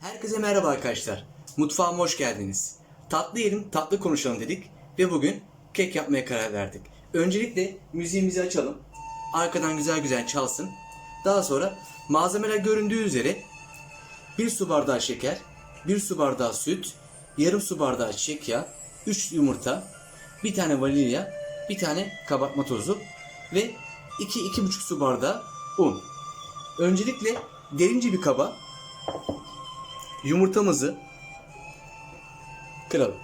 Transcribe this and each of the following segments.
Herkese merhaba arkadaşlar. Mutfağıma hoş geldiniz. Tatlı yiyelim, tatlı konuşalım dedik ve bugün kek yapmaya karar verdik. Öncelikle müziğimizi açalım. Arkadan güzel güzel çalsın. Daha sonra malzemeler göründüğü üzere 1 su bardağı şeker, 1 su bardağı süt, yarım su bardağı çiçek yağı, 3 yumurta, 1 tane vanilya, 1 tane kabartma tozu ve 2-2,5 su bardağı un. Öncelikle derince bir kaba yumurtamızı kıralım.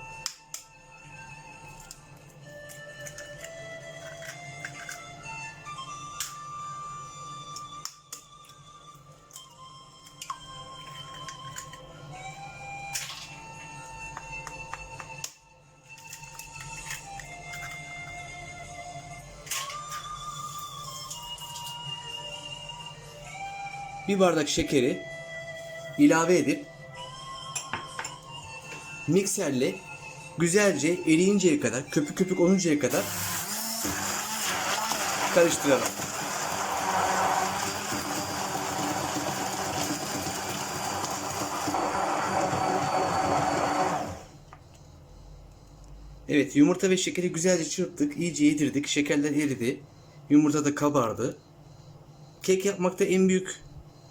Bir bardak şekeri ilave edip mikserle güzelce eriyinceye kadar, köpük köpük oluncaya kadar karıştıralım. Evet, yumurta ve şekeri güzelce çırptık, iyice yedirdik. Şekerler eridi. Yumurta da kabardı. Kek yapmakta en büyük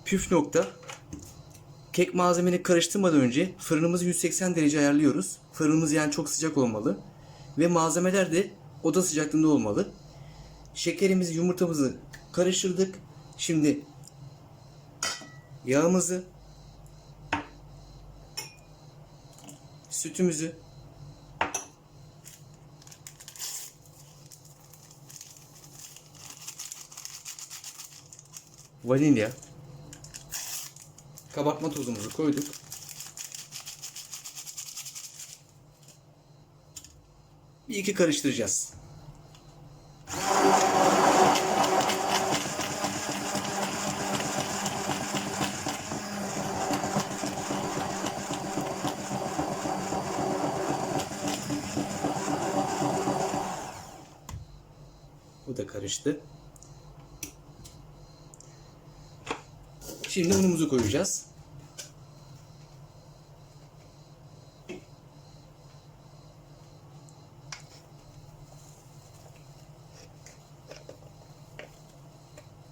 püf nokta Kek malzemeni karıştırmadan önce fırınımızı 180 derece ayarlıyoruz. Fırınımız yani çok sıcak olmalı. Ve malzemeler de oda sıcaklığında olmalı. Şekerimizi, yumurtamızı karıştırdık. Şimdi yağımızı, sütümüzü, vanilya, Kabartma tozumuzu koyduk. Bir iki karıştıracağız. Bu da karıştı. Şimdi unumuzu koyacağız.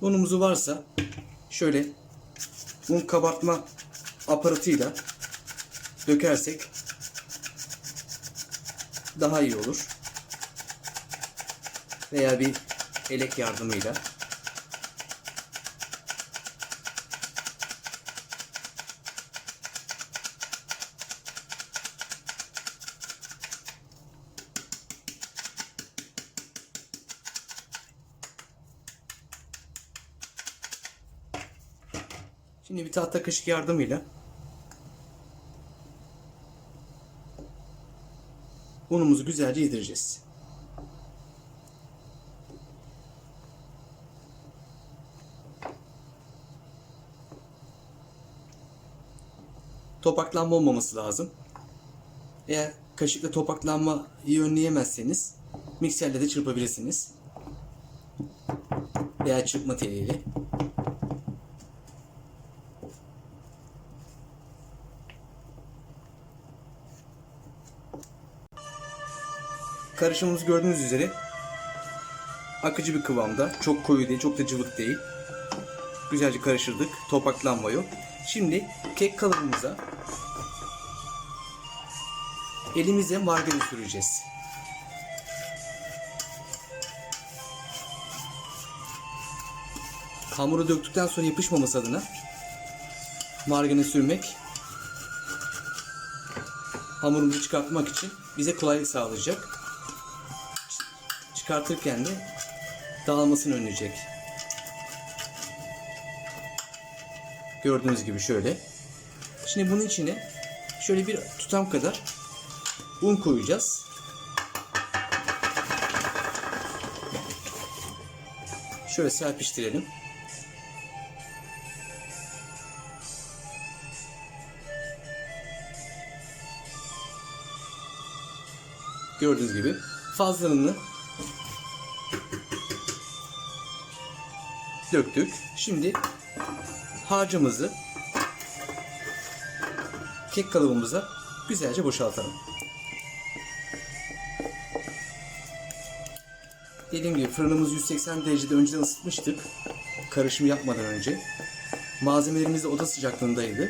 Unumuzu varsa şöyle un kabartma aparatıyla dökersek daha iyi olur. Veya bir elek yardımıyla. Şimdi bir tahta kaşık yardımıyla unumuzu güzelce yedireceğiz. Topaklanma olmaması lazım. Eğer kaşıkla topaklanmayı önleyemezseniz mikserle de çırpabilirsiniz. Veya çırpma teliyle. Karışımımız gördüğünüz üzere akıcı bir kıvamda. Çok koyu değil, çok da cıvık değil. Güzelce karıştırdık. Topaklanma yok. Şimdi kek kalıbımıza elimizle margarin süreceğiz. Hamuru döktükten sonra yapışmaması adına margarin sürmek hamurumuzu çıkartmak için bize kolaylık sağlayacak. Çıkartırken de dağılmasını önleyecek. Gördüğünüz gibi şöyle. Şimdi bunun içine şöyle bir tutam kadar un koyacağız. Şöyle serpiştirelim. Gördüğünüz gibi fazlalığını döktük. Şimdi harcımızı kek kalıbımıza güzelce boşaltalım. Dediğim gibi fırınımızı 180 derecede önceden ısıtmıştık. Karışım yapmadan önce. Malzemelerimiz de oda sıcaklığındaydı.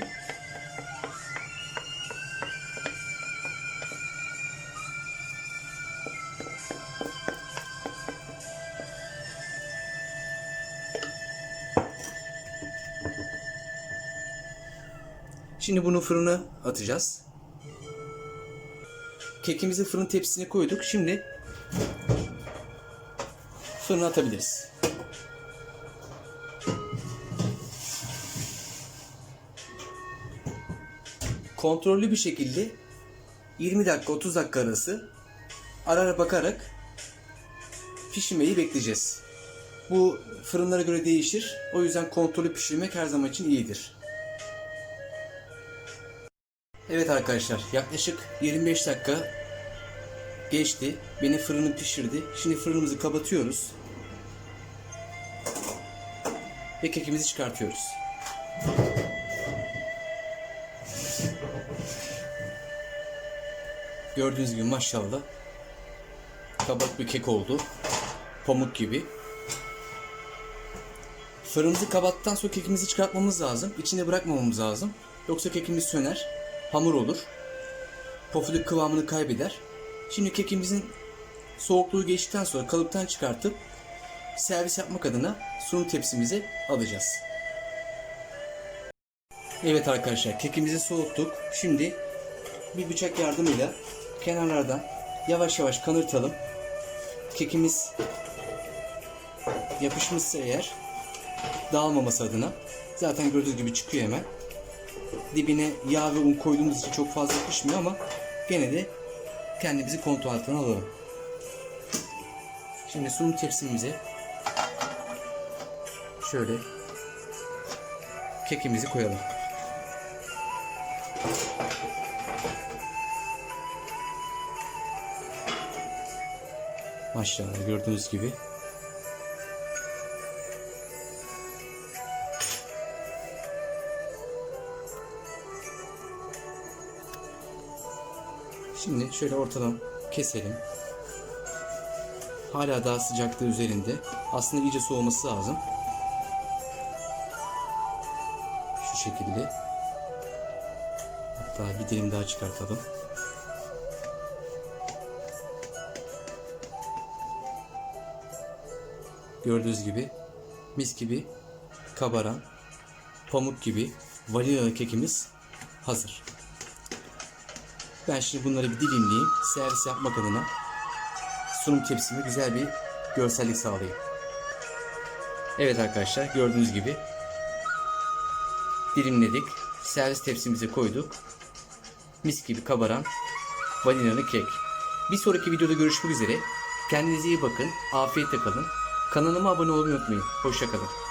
Şimdi bunu fırına atacağız. Kekimizi fırın tepsisine koyduk. Şimdi fırına atabiliriz. Kontrollü bir şekilde 20 dakika 30 dakika arası ara ara bakarak pişirmeyi bekleyeceğiz. Bu fırınlara göre değişir. O yüzden kontrollü pişirmek her zaman için iyidir. Evet arkadaşlar yaklaşık 25 dakika geçti. Beni fırını pişirdi. Şimdi fırınımızı kapatıyoruz. Ve kekimizi çıkartıyoruz. Gördüğünüz gibi maşallah kabak bir kek oldu. Pamuk gibi. Fırınımızı kapattıktan sonra kekimizi çıkartmamız lazım. İçine bırakmamamız lazım. Yoksa kekimiz söner, hamur olur. Pofuduk kıvamını kaybeder. Şimdi kekimizin soğukluğu geçtikten sonra kalıptan çıkartıp servis yapmak adına sunum tepsimize alacağız. Evet arkadaşlar kekimizi soğuttuk. Şimdi bir bıçak yardımıyla kenarlardan yavaş yavaş kanırtalım. Kekimiz yapışmışsa eğer dağılmaması adına zaten gördüğünüz gibi çıkıyor hemen. Dibine yağ ve un koyduğumuz için çok fazla pişmiyor ama gene de kendimizi kontrol altına alalım. Şimdi sunum tepsimize şöyle kekimizi koyalım. Maşallah gördüğünüz gibi. Şimdi şöyle ortadan keselim. Hala daha sıcaklığı üzerinde. Aslında iyice soğuması lazım. Şu şekilde. Hatta bir dilim daha çıkartalım. Gördüğünüz gibi mis gibi kabaran pamuk gibi vanilyalı kekimiz hazır. Ben şimdi bunları bir dilimleyeyim. Servis yapmak adına sunum tepsime güzel bir görsellik sağlayayım. Evet arkadaşlar gördüğünüz gibi dilimledik. Servis tepsimize koyduk. Mis gibi kabaran vanilyalı kek. Bir sonraki videoda görüşmek üzere. Kendinize iyi bakın. Afiyetle kalın. Kanalıma abone olmayı unutmayın. Hoşçakalın.